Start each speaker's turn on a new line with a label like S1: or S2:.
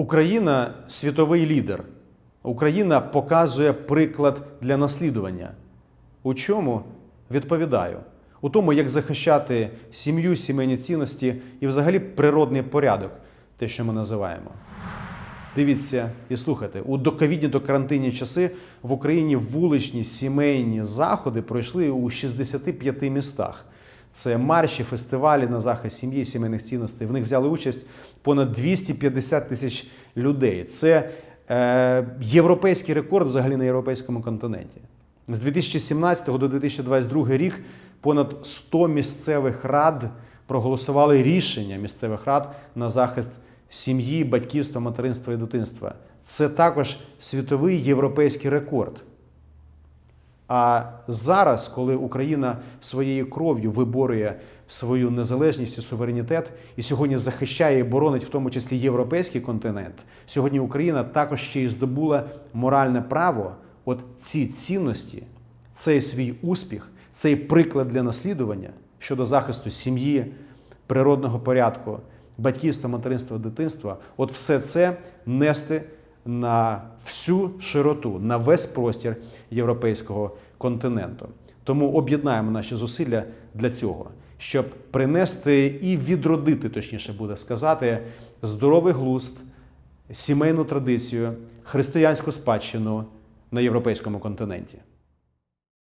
S1: Україна світовий лідер. Україна показує приклад для наслідування. У чому відповідаю? У тому, як захищати сім'ю, сімейні цінності і взагалі природний порядок, те, що ми називаємо. Дивіться і слухайте, у доковідні до карантинні часи в Україні вуличні сімейні заходи пройшли у 65 містах. Це марші, фестивалі на захист сім'ї, сімейних цінностей. В них взяли участь понад 250 тисяч людей. Це е, європейський рекорд взагалі на європейському континенті. З 2017 до 2022 рік понад 100 місцевих рад проголосували рішення місцевих рад на захист сім'ї, батьківства, материнства і дитинства. Це також світовий європейський рекорд. А зараз, коли Україна своєю кров'ю виборює свою незалежність і суверенітет, і сьогодні захищає і боронить в тому числі європейський континент, сьогодні Україна також ще й здобула моральне право, от ці цінності, цей свій успіх, цей приклад для наслідування щодо захисту сім'ї, природного порядку, батьківства, материнства, дитинства, от все це нести на всю широту, на весь простір європейського континенту. Тому об'єднаємо наші зусилля для цього, щоб принести і відродити, точніше буде сказати, здоровий глузд, сімейну традицію, християнську спадщину на європейському континенті.